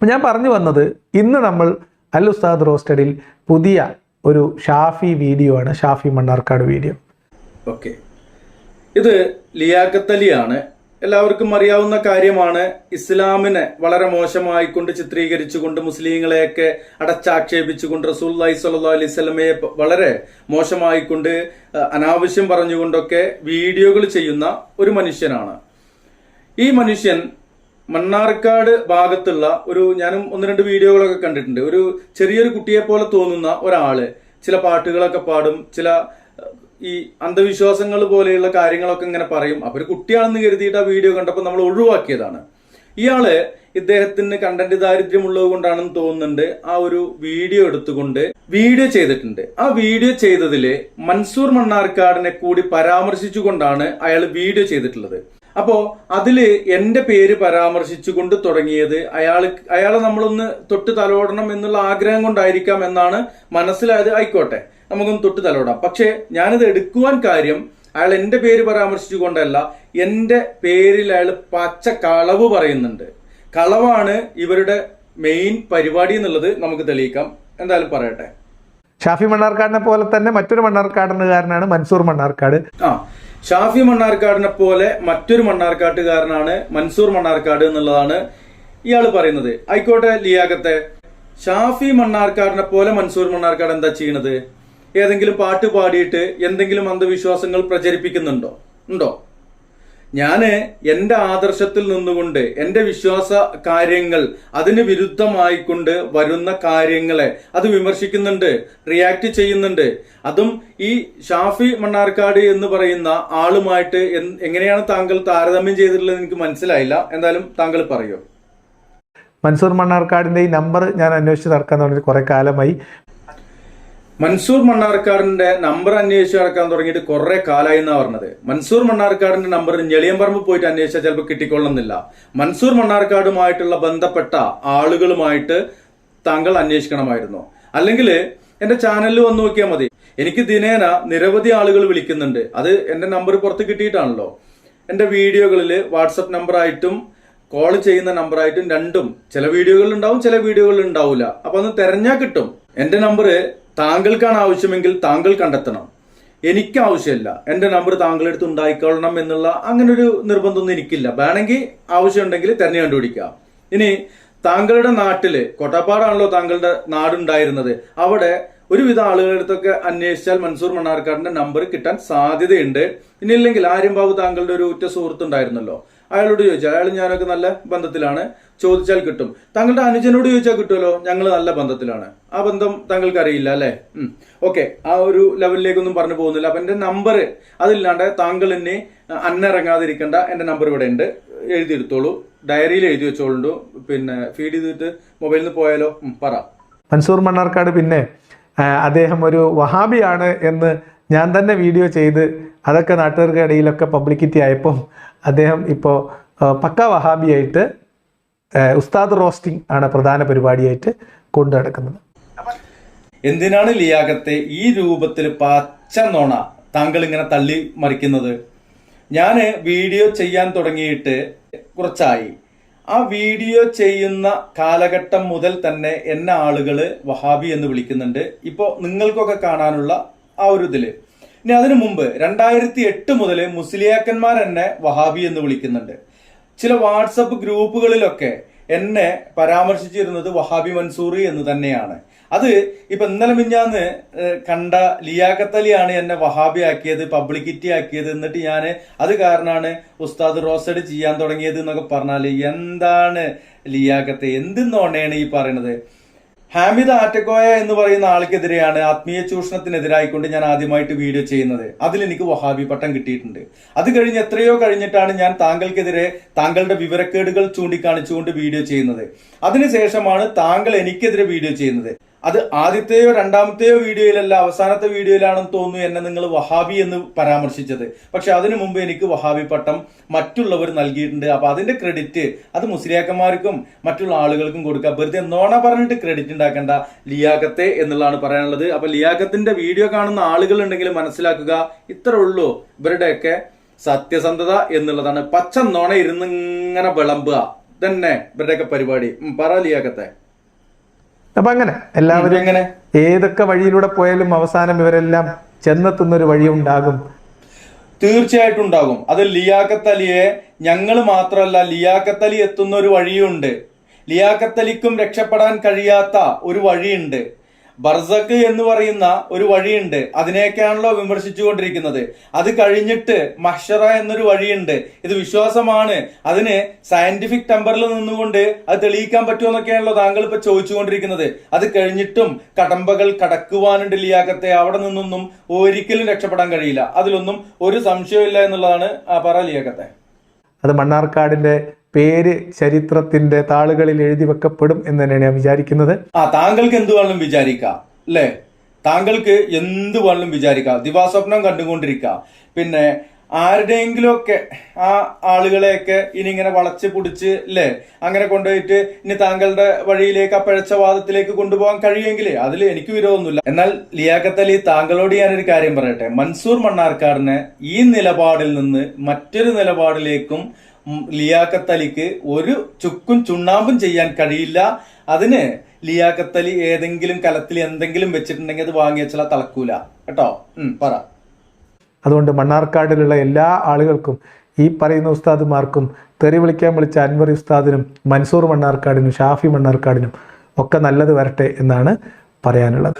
അപ്പം ഞാൻ പറഞ്ഞു വന്നത് ഇന്ന് നമ്മൾ അൽ ഉസ്താദ് റോസ്റ്റഡിൽ പുതിയ ഒരു ഷാഫി വീഡിയോ ആണ് ഷാഫി മണ്ണാർക്കാട് വീഡിയോ. ഓക്കെ. ഇത് ലിയാക്കത്തലിയാണ് എല്ലാവർക്കും അറിയാവുന്ന കാര്യമാണ്. ഇസ്ലാമിനെ വളരെ മോശമായിക്കൊണ്ട് ചിത്രീകരിച്ചുകൊണ്ട് മുസ്ലിങ്ങളെയൊക്കെ അടച്ചാക്ഷേപിച്ചുകൊണ്ട് റസൂൽ സല്ലാ അലൈഹി സ്വലമയെ വളരെ മോശമായിക്കൊണ്ട് കൊണ്ട് അനാവശ്യം പറഞ്ഞുകൊണ്ടൊക്കെ വീഡിയോകൾ ചെയ്യുന്ന ഒരു മനുഷ്യനാണ്. ഈ മനുഷ്യൻ മണ്ണാർക്കാട് ഭാഗത്തുള്ള ഒരു ഞാനും ഒന്ന് രണ്ട് വീഡിയോകളൊക്കെ കണ്ടിട്ടുണ്ട്. ഒരു ചെറിയൊരു കുട്ടിയെ പോലെ തോന്നുന്ന ഒരാൾ ചില പാട്ടുകളൊക്കെ പാടും ചില ഈ അന്ധവിശ്വാസങ്ങൾ പോലെയുള്ള കാര്യങ്ങളൊക്കെ ഇങ്ങനെ പറയും. അപ്പൊ ഒരു കുട്ടിയാണെന്ന് കരുതിയിട്ട് ആ വീഡിയോ കണ്ടപ്പോൾ നമ്മൾ ഒഴിവാക്കിയതാണ്. ഇയാൾ ഇദ്ദേഹത്തിന് കണ്ടന്റ് ദാരിദ്ര്യം ദാരിദ്ര്യമുള്ളത് കൊണ്ടാണെന്ന് തോന്നുന്നുണ്ട്. ആ ഒരു വീഡിയോ എടുത്തുകൊണ്ട് വീഡിയോ ചെയ്തിട്ടുണ്ട്. ആ വീഡിയോ ചെയ്തതിൽ മൻസൂർ മണ്ണാർക്കാടിനെ കൂടി പരാമർശിച്ചുകൊണ്ടാണ് അയാൾ വീഡിയോ ചെയ്തിട്ടുള്ളത്. അപ്പോ അതിൽ എന്റെ പേര് പരാമർശിച്ചുകൊണ്ട് തുടങ്ങിയത് അയാൾ അയാളെ നമ്മളൊന്ന് തൊട്ട് തലോടണം എന്നുള്ള ആഗ്രഹം കൊണ്ടായിരിക്കാം എന്നാണ് മനസ്സിലായത്. ആയിക്കോട്ടെ നമുക്കൊന്ന് തൊട്ട് തലോടാം. പക്ഷേ ഞാനിത് എടുക്കുവാൻ കാര്യം അയാൾ എന്റെ പേര് പരാമർശിച്ചുകൊണ്ടല്ല എന്റെ പേരിൽ അയാൾ പച്ച കളവ് പറയുന്നുണ്ട്. കളവാണ് ഇവരുടെ മെയിൻ പരിപാടി എന്നുള്ളത് നമുക്ക് തെളിയിക്കാം. എന്തായാലും പറയട്ടെ. ഷാഫി മണ്ണാർക്കാടിനെ പോലെ തന്നെ മറ്റൊരു മണ്ണാർക്കാടുകാരനാണ് മൻസൂർ മണ്ണാർക്കാട്. ആ ഷാഫി മണ്ണാർക്കാടിനെ പോലെ മറ്റൊരു മണ്ണാർക്കാട്ടുകാരനാണ് മൻസൂർ മണ്ണാർക്കാട് എന്നുള്ളതാണ് ഇയാൾ പറയുന്നത്. ആയിക്കോട്ടെ ലിയാഖത്തെ. ഷാഫി മണ്ണാർക്കാടിനെ പോലെ മൻസൂർ മണ്ണാർക്കാട് എന്താ ചെയ്യണത്? ഏതെങ്കിലും പാട്ട് പാടിയിട്ട് എന്തെങ്കിലും അന്ധവിശ്വാസങ്ങൾ പ്രചരിപ്പിക്കുന്നുണ്ടോ? ഉണ്ടോ? ഞാൻ എന്റെ ആദർശത്തിൽ നിന്നുകൊണ്ട് എന്റെ വിശ്വാസ കാര്യങ്ങൾ അതിന് വിരുദ്ധമായിക്കൊണ്ട് വരുന്ന കാര്യങ്ങളെ അത് വിമർശിക്കുന്നുണ്ട് റിയാക്ട് ചെയ്യുന്നുണ്ട്. അതും ഈ ഷാഫി മണ്ണാർക്കാട് എന്ന് പറയുന്ന ആളുമായിട്ട് എങ്ങനെയാണ് താങ്കൾ താരതമ്യം ചെയ്തിട്ടുള്ളത് എനിക്ക് മനസ്സിലായില്ല. എന്തായാലും താങ്കൾ പറയൂ. മൻസൂർ മണ്ണാർക്കാടിന്റെ ഈ നമ്പർ ഞാൻ അന്വേഷിച്ച് നടക്കാൻ തുടങ്ങി കുറേ കാലമായി. മൻസൂർ മണ്ണാർക്കാടിന്റെ നമ്പർ അന്വേഷിച്ച് നടക്കാൻ തുടങ്ങിയിട്ട് കുറെ കാലമായി എന്നാ പറഞ്ഞത്. മൻസൂർ മണ്ണാർക്കാടിന്റെ നമ്പർ ഞെളിയമ്പറമ്പ് പോയിട്ട് അന്വേഷിച്ചാൽ ചിലപ്പോൾ കിട്ടിക്കൊള്ളുന്നില്ല. മൻസൂർ മണ്ണാർക്കാടുമായിട്ടുള്ള ബന്ധപ്പെട്ട ആളുകളുമായിട്ട് താങ്കൾ അന്വേഷിക്കണമായിരുന്നു. അല്ലെങ്കിൽ എന്റെ ചാനലിൽ വന്ന് നോക്കിയാൽ മതി. എനിക്ക് ദിനേന നിരവധി ആളുകൾ വിളിക്കുന്നുണ്ട്. അത് എന്റെ നമ്പർ പുറത്ത് കിട്ടിയിട്ടാണല്ലോ. എന്റെ വീഡിയോകളിൽ വാട്സപ്പ് നമ്പറായിട്ടും കോൾ ചെയ്യുന്ന നമ്പറായിട്ടും രണ്ടും. ചില വീഡിയോകളിൽ ഉണ്ടാവും ചില വീഡിയോകളിൽ ഉണ്ടാവില്ല അപ്പൊ അന്ന് തെരഞ്ഞാൽ കിട്ടും. എന്റെ നമ്പർ താങ്കൾക്കാണ് ആവശ്യമെങ്കിൽ താങ്കൾ കണ്ടെത്തണം. എനിക്ക് ആവശ്യമില്ല. എന്റെ നമ്പർ താങ്കളുടെ അടുത്ത് ഉണ്ടായിക്കൊള്ളണം എന്നുള്ള അങ്ങനെ ഒരു നിർബന്ധമൊന്നും എനിക്കില്ല. വേണമെങ്കിൽ ആവശ്യമുണ്ടെങ്കിൽ തന്നെ കണ്ടുപിടിക്കാം. ഇനി താങ്കളുടെ നാട്ടിൽ കൊട്ടപ്പാടാണല്ലോ താങ്കളുടെ നാടുണ്ടായിരുന്നത്. അവിടെ ഒരുവിധ അടുത്തൊക്കെ അന്വേഷിച്ചാൽ മൻസൂർ മണ്ണാർക്കാടിന്റെ നമ്പർ കിട്ടാൻ സാധ്യതയുണ്ട്. ഇനി ഇല്ലെങ്കിൽ ആര്യം ബാബു താങ്കളുടെ ഒരു ഉറ്റ സുഹൃത്തുണ്ടായിരുന്നല്ലോ. അയാളോട് ചോദിച്ചാൽ അയാൾ ഞാനൊക്കെ നല്ല ബന്ധത്തിലാണ്. ചോദിച്ചാൽ കിട്ടും. താങ്കളുടെ അനുജനോട് ചോദിച്ചാൽ കിട്ടുമല്ലോ? ഞങ്ങൾ നല്ല ബന്ധത്തിലാണ്. ആ ബന്ധം താങ്കൾക്ക് അറിയില്ല അല്ലേ ഓക്കെ. ആ ഒരു ലെവലിലേക്കൊന്നും പറഞ്ഞു പോകുന്നില്ല. അപ്പൊ എന്റെ നമ്പർ അതില്ലാണ്ട് താങ്കൾ എന്നെ അന്നിറങ്ങാതിരിക്കേണ്ട. എന്റെ നമ്പർ ഇവിടെ ഉണ്ട്. എഴുതിയെടുത്തോളൂ. ഡയറിയിൽ എഴുതി വെച്ചോളൂ പിന്നെ ഫീഡ് ചെയ്തിട്ട് മൊബൈലിൽ നിന്ന് പോയാലോ? പറ. മൻസൂർ മണ്ണാർക്കാട് പിന്നെ അദ്ദേഹം ഒരു വഹാബിയാണ് എന്ന് ഞാൻ തന്നെ വീഡിയോ ചെയ്ത് അതൊക്കെ നാട്ടുകാർക്ക് ഇടയിലൊക്കെ പബ്ലിക്കിറ്റി ആയപ്പോൾ അദ്ദേഹം ഇപ്പോൾ പക്ക വഹാബിയായിട്ട് ഉസ്താദ് റോസ്റ്റിംഗ് ആണ് പ്രധാന പരിപാടിയായിട്ട് കൊണ്ടു നടക്കുന്നത്. എന്തിനാണ് ലിയാഖത്തെ ഈ രൂപത്തിൽ പച്ച നോണ താങ്കൾ ഇങ്ങനെ തള്ളി മറിക്കുന്നത്? ഞാൻ വീഡിയോ ചെയ്യാൻ തുടങ്ങിയിട്ട് കുറച്ചായി. ആ വീഡിയോ ചെയ്യുന്ന കാലഘട്ടം മുതൽ തന്നെ എന്നെ ആളുകൾ വഹാബി എന്ന് വിളിക്കുന്നുണ്ട്. ഇപ്പോ നിങ്ങൾക്കൊക്കെ കാണാനുള്ള ആ ഒരു ഇതിൽ. ഇനി അതിനു മുമ്പ് രണ്ടായിരത്തി എട്ട് മുതൽ മുസ്ലിയാക്കന്മാർ എന്നെ വഹാബി എന്ന് വിളിക്കുന്നുണ്ട്. ചില വാട്സപ്പ് ഗ്രൂപ്പുകളിലൊക്കെ എന്നെ പരാമർശിച്ചിരുന്നത് വഹാബി മൻസൂറി എന്ന് തന്നെയാണ്. അത് ഇപ്പൊ ഇന്നലെ മിഞ്ഞാന്ന് കണ്ട ലിയാക്കത്തലിയാണ് എന്നെ വഹാബി ആക്കിയത് പബ്ലിക്കിറ്റി ആക്കിയത് എന്നിട്ട് ഞാൻ അത് കാരണമാണ് ഉസ്താദ് റോസഡ് ചെയ്യാൻ തുടങ്ങിയത് എന്നൊക്കെ പറഞ്ഞാൽ എന്താണ് ലിയാഖത്തെ? എന്തെന്നോണയാണ് ഈ പറയണത്? ഹാമിദ് ആറ്റക്കോയ എന്ന് പറയുന്ന ആൾക്കെതിരെയാണ് ആത്മീയ ചൂഷണത്തിനെതിരായിക്കൊണ്ട് ഞാൻ ആദ്യമായിട്ട് വീഡിയോ ചെയ്യുന്നത്. അതിൽ എനിക്ക് വഹാബി പട്ടം കിട്ടിയിട്ടുണ്ട്. അത് കഴിഞ്ഞ് എത്രയോ കഴിഞ്ഞിട്ടാണ് ഞാൻ താങ്കൾക്കെതിരെ താങ്കളുടെ വിവരക്കേടുകൾ ചൂണ്ടിക്കാണിച്ചുകൊണ്ട് വീഡിയോ ചെയ്യുന്നത്. അതിനുശേഷമാണ് താങ്കൾ എനിക്കെതിരെ വീഡിയോ ചെയ്യുന്നത്. അത് ആദ്യത്തെയോ രണ്ടാമത്തെയോ വീഡിയോയിലല്ല അവസാനത്തെ വീഡിയോയിലാണെന്ന് തോന്നുന്നു എന്നെ നിങ്ങൾ വഹാബി എന്ന് പരാമർശിച്ചത്. പക്ഷെ അതിനു മുമ്പ് എനിക്ക് വഹാബി പട്ടം മറ്റുള്ളവർ നൽകിയിട്ടുണ്ട്. അപ്പൊ അതിന്റെ ക്രെഡിറ്റ് അത് മുസ്ലിയാക്കന്മാർക്കും മറ്റുള്ള ആളുകൾക്കും കൊടുക്കുക വെറുതെ നോണ പറഞ്ഞിട്ട് ക്രെഡിറ്റ് ഉണ്ടാക്കേണ്ട. ലിയാഖത്തെ എന്നുള്ളതാണ് പറയാനുള്ളത്. അപ്പൊ ലിയാഖത്തിന്റെ വീഡിയോ കാണുന്ന ആളുകൾ ഉണ്ടെങ്കിൽ മനസ്സിലാക്കുക ഇത്ര ഉള്ളൂ. ഇവരുടെയൊക്കെ സത്യസന്ധത എന്നുള്ളതാണ്. പച്ച നോണ ഇരുന്നിങ്ങനെ വിളമ്പുക. തന്നെ ഇവരുടെയൊക്കെ പരിപാടി. പറ ലിയാക്കത്തെ അപ്പൊ അങ്ങനെ എല്ലാവരും എങ്ങനെ ഏതൊക്കെ വഴിയിലൂടെ പോയാലും അവസാനം ഇവരെല്ലാം ചെന്നെത്തുന്ന ഒരു വഴി ഉണ്ടാകും. തീർച്ചയായിട്ടും ഉണ്ടാകും. അത് ലിയാഖത്ത് അലിയെ ഞങ്ങൾ മാത്രമല്ല ലിയാഖത്ത് അലി എത്തുന്ന ഒരു വഴിയുണ്ട്. ലിയാഖത്ത് അലിക്കും രക്ഷപ്പെടാൻ കഴിയാത്ത ഒരു വഴിയുണ്ട്. ബർസക്ക് എന്ന് പറയുന്ന ഒരു വഴിയുണ്ട്. വിമർശിച്ചു വിമർശിച്ചുകൊണ്ടിരിക്കുന്നത്. അത് കഴിഞ്ഞിട്ട് മഷറ എന്നൊരു വഴിയുണ്ട്. ഇത് വിശ്വാസമാണ്. അതിന് സയന്റിഫിക് ടെമ്പറിൽ നിന്നുകൊണ്ട് അത് തെളിയിക്കാൻ പറ്റുമെന്നൊക്കെയാണല്ലോ താങ്കൾ ഇപ്പൊ ചോദിച്ചുകൊണ്ടിരിക്കുന്നത്. അത് കഴിഞ്ഞിട്ടും കടമ്പകൾ കടക്കുവാനുണ്ട് ലിയാക്കത്തെ അവിടെ നിന്നൊന്നും ഒരിക്കലും രക്ഷപ്പെടാൻ കഴിയില്ല. അതിലൊന്നും ഒരു സംശയമില്ല എന്നുള്ളതാണ് പറ ലിയാക്കത്തെ അത് മണ്ണാർക്കാടിന്റെ പേര് ചരിത്രത്തിന്റെ താളുകളിൽ എഴുതി വെക്കപ്പെടും എന്ന് തന്നെയാണ് ഞാൻ വിചാരിക്കുന്നത്. ആ താങ്കൾക്ക് എന്ത് വേണമെങ്കിലും വിചാരിക്കാം അല്ലേ? താങ്കൾക്ക് എന്ത് വേണമെങ്കിലും വിചാരിക്കാം. ദിവാസ്വപ്നം കണ്ടുകൊണ്ടിരിക്കാം. പിന്നെ ആരുടെയെങ്കിലുമൊക്കെ ആ ആളുകളെയൊക്കെ ഇനി ഇങ്ങനെ വളച്ച് പിടിച്ച് അല്ലേ? അങ്ങനെ കൊണ്ടുപോയിട്ട് ഇനി താങ്കളുടെ വഴിയിലേക്ക് ആ പഴച്ച വാദത്തിലേക്ക് കൊണ്ടുപോകാൻ കഴിയുമെങ്കിൽ അതിൽ എനിക്ക് വിരോധമൊന്നുമില്ല. എന്നാൽ ലിയാഖത്ത് അലി താങ്കളോട് ഞാനൊരു കാര്യം പറയട്ടെ. മൻസൂർ മണ്ണാർക്കാടിനെ ഈ നിലപാടിൽ നിന്ന് മറ്റൊരു നിലപാടിലേക്കും അലിക്ക് ഒരു ചുക്കും ചുണ്ണാമ്പും ചെയ്യാൻ കഴിയില്ല. അതിന് ലിയാക്കത്തലി ഏതെങ്കിലും കലത്തിൽ എന്തെങ്കിലും വെച്ചിട്ടുണ്ടെങ്കിൽ അത് വാങ്ങി വെച്ചാൽ തളക്കൂല. കേട്ടോ? പറ. അതുകൊണ്ട് മണ്ണാർക്കാടിലുള്ള എല്ലാ ആളുകൾക്കും ഈ പറയുന്ന ഉസ്താദുമാർക്കും തെറി വിളിക്കാൻ വിളിച്ച അൻവർ ഉസ്താദിനും മൻസൂർ മണ്ണാർക്കാടിനും ഷാഫി മണ്ണാർക്കാടിനും ഒക്കെ നല്ലത് വരട്ടെ എന്നാണ് പറയാനുള്ളത്.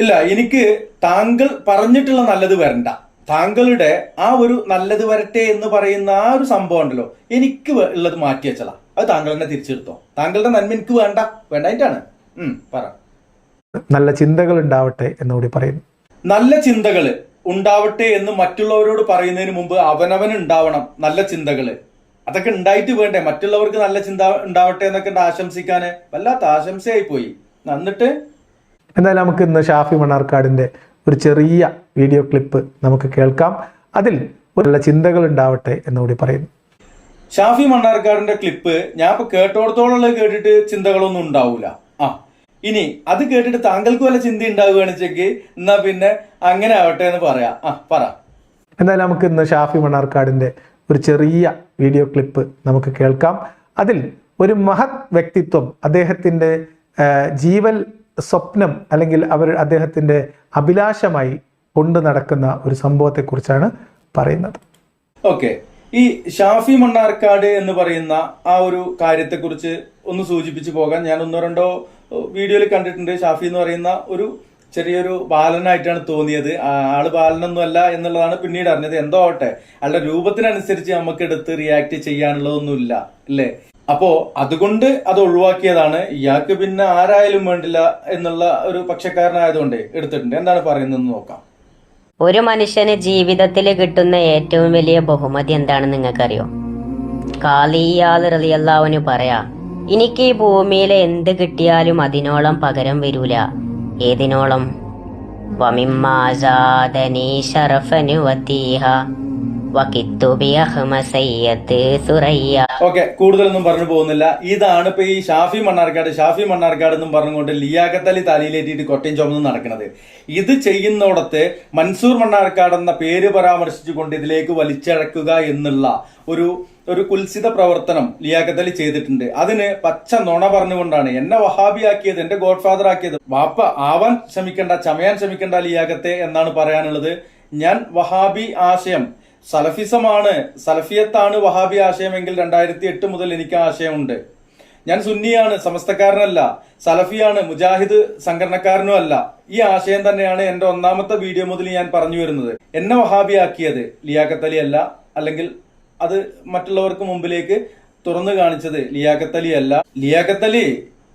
ഇല്ല എനിക്ക് താങ്കൾ പറഞ്ഞിട്ടുള്ള നല്ലത് വരണ്ട. താങ്കളുടെ ആ ഒരു നല്ലത് വരട്ടെ എന്ന് പറയുന്ന ആ ഒരു സംഭവം ഉണ്ടല്ലോ. എനിക്ക് ഉള്ളത് മാറ്റി വെച്ചാ അത് താങ്കൾ തന്നെ തിരിച്ചെടുത്തോ. താങ്കളുടെ നന്മ എനിക്ക് വേണ്ട. വേണ്ടായിട്ടാണ് പറ. നല്ല ചിന്തകൾ ഉണ്ടാവട്ടെ എന്നുകൂടി പറയുന്നു. നല്ല ചിന്തകൾ ഉണ്ടാവട്ടെ എന്ന് മറ്റുള്ളവരോട് പറയുന്നതിന് മുമ്പ് അവനവൻ ഉണ്ടാവണം നല്ല ചിന്തകൾ അതൊക്കെ ഉണ്ടായിട്ട് വേണ്ടേ? മറ്റുള്ളവർക്ക് നല്ല ചിന്ത ഉണ്ടാവട്ടെ എന്നൊക്കെ ആശംസിക്കാന്. വല്ലാത്ത ആശംസയായി പോയി. എന്നിട്ട്? എന്തായാലും നമുക്ക് ഇന്ന് ഷാഫി മണാർക്കാടിന്റെ ഒരു ചെറിയ വീഡിയോ ക്ലിപ്പ് നമുക്ക് കേൾക്കാം. അതിൽ ഒരു ചിന്തകൾ ഉണ്ടാവട്ടെ എന്നുകൂടി പറയുന്നു. ഷാഫി മണ്ണാർക്കാടിന്റെ ക്ലിപ്പ് ഞാൻ ഇപ്പൊ കേട്ടോടത്തോളം കേട്ടിട്ട് ചിന്തകളൊന്നും ഉണ്ടാവൂല. ആ ഇനി അത് കേട്ടിട്ട് താങ്കൾക്ക് വല്ല ചിന്ത ഉണ്ടാവുകയാണെച്ചെങ്കിൽ എന്നാ പിന്നെ അങ്ങനെ ആവട്ടെ എന്ന് പറയാ. ആ പറ. എന്തായാലും നമുക്ക് ഇന്ന് ഷാഫി മണ്ണാർക്കാടിന്റെ ഒരു ചെറിയ വീഡിയോ ക്ലിപ്പ് നമുക്ക് കേൾക്കാം. അതിൽ ഒരു മഹത് വ്യക്തിത്വം അദ്ദേഹത്തിന്റെ ജീവൽ സ്വപ്നം അല്ലെങ്കിൽ അവർ അദ്ദേഹത്തിന്റെ അഭിലാഷമായി കൊണ്ടു നടക്കുന്ന ഒരു സംഭവത്തെക്കുറിച്ചാണ് പറയുന്നത്. ഓക്കെ. ഈ ഷാഫി മണ്ണാർക്കാട് എന്ന് പറയുന്ന ആ ഒരു കാര്യത്തെക്കുറിച്ച് ഒന്ന് സൂചിപ്പിച്ചു പോകാൻ ഞാൻ ഒന്നോ രണ്ടോ വീഡിയോയിൽ കണ്ടിട്ടുണ്ട്. ഷാഫി എന്ന് പറയുന്ന ഒരു ചെറിയൊരു ബാലനായിട്ടാണ് തോന്നിയത്. ആൾ ബാലനൊന്നുമല്ല എന്നുള്ളതാണ് പിന്നീട് അറിഞ്ഞത്. എന്തോ ആവട്ടെ. ആളുടെ രൂപത്തിനനുസരിച്ച് നമുക്ക് എടുത്ത് റിയാക്ട് ചെയ്യാനുള്ളതൊന്നുമില്ല അല്ലേ? അപ്പോ അതുകൊണ്ട് അത് ഒഴിവാക്കിയതാണ്. ഇയാൾക്ക് പിന്നെ ആരായാലും വേണ്ടില്ല എന്നുള്ള ഒരു പക്ഷക്കാരനായതുകൊണ്ട് എടുത്തിട്ടുണ്ട്. എന്താണ് പറയുന്നത് നോക്കാം. ഒരു മനുഷ്യന് ജീവിതത്തിൽ കിട്ടുന്ന ഏറ്റവും വലിയ ബഹുമതി എന്താണെന്ന് നിങ്ങൾക്കറിയോ? കാലിയാൽ റളിയല്ലാഹുവിന് പറയാ എനിക്ക് ഈ ഭൂമിയിൽ എന്ത് കിട്ടിയാലും അതിനോളം പകരം വരൂല. ഏതിനോളം? ഓക്കെ കൂടുതലൊന്നും പറഞ്ഞു പോകുന്നില്ല. ഇതാണ് ഇപ്പൊ ഈ ഷാഫി മണ്ണാർക്കാട് ഷാഫി മണ്ണാർക്കാട് എന്നും പറഞ്ഞുകൊണ്ട് ലിയാഖത്തലി തലയിലേറ്റിട്ട് കൊട്ടയും ചുമന്ന് നടക്കുന്നത് ഇത് ചെയ്യുന്നോടത്ത് മൻസൂർ മണ്ണാർക്കാട് എന്ന പേര് പരാമർശിച്ചുകൊണ്ട് ഇതിലേക്ക് വലിച്ചഴക്കുക എന്നുള്ള ഒരു ഒരു കുൽസിത പ്രവർത്തനം ലിയാഖത്തലി ചെയ്തിട്ടുണ്ട്. അതിന് പച്ച നുണ പറഞ്ഞുകൊണ്ടാണ് എന്നെ വഹാബിയാക്കിയത് എന്റെ ഗോഡ് ഫാദർ ആക്കിയത്. വാപ്പ ആവാൻ ശ്രമിക്കണ്ട ചമയാൻ ശ്രമിക്കണ്ട ലിയാഖത്തെ എന്നാണ് പറയാനുള്ളത്. ഞാൻ വഹാബി ആശയം സലഫിസമാണ് സലഫിയത്താണ് വഹാബി ആശയമെങ്കിൽ രണ്ടായിരത്തി എട്ട് മുതൽ എനിക്ക് ആശയമുണ്ട്. ഞാൻ സുന്നിയാണ് സമസ്തക്കാരനല്ല. സലഫിയാണ് മുജാഹിദ് സംഘടനക്കാരനും അല്ല. ഈ ആശയം തന്നെയാണ് എന്റെ ഒന്നാമത്തെ വീഡിയോ മുതൽ ഞാൻ പറഞ്ഞു വരുന്നത്. എന്നെ വഹാബിയാക്കിയത് ലിയാഖത്ത് അലി അല്ല അല്ലെങ്കിൽ അത് മറ്റുള്ളവർക്ക് മുമ്പിലേക്ക് തുറന്നു കാണിച്ചത് ലിയാഖത്ത് അലി അല്ല. ലിയാഖത്ത് അലി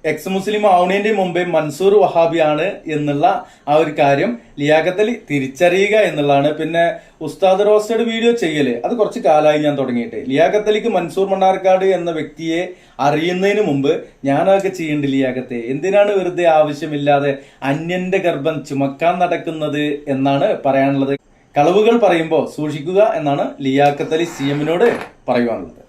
എക്സ് മുസ്ലിം ആവണേന്റെ മുമ്പേ മൻസൂർ വഹാബിയാണ് എന്നുള്ള ആ ഒരു കാര്യം ലിയാഖത്ത് അലി തിരിച്ചറിയുക എന്നുള്ളതാണ്. പിന്നെ ഉസ്താദ് റോസ്റ്റഡ് വീഡിയോ ചെയ്യൽ അത് കുറച്ച് കാലമായി ഞാൻ തുടങ്ങിയിട്ട്. ലിയാഖത്ത് അലിക്ക് മൻസൂർ മണ്ണാർക്കാട് എന്ന വ്യക്തിയെ അറിയുന്നതിന് മുമ്പ് ഞാനതൊക്കെ ചെയ്യേണ്ട ലിയാഖത്തെ. എന്തിനാണ് വെറുതെ ആവശ്യമില്ലാതെ അന്യന്റെ ഗർഭം ചുമക്കാൻ നടക്കുന്നത് എന്നാണ് പറയാനുള്ളത്. കളവുകൾ പറയുമ്പോൾ സൂക്ഷിക്കുക എന്നാണ് ലിയാഖത്ത് അലി സി എമ്മിനോട് പറയുവാനുള്ളത്.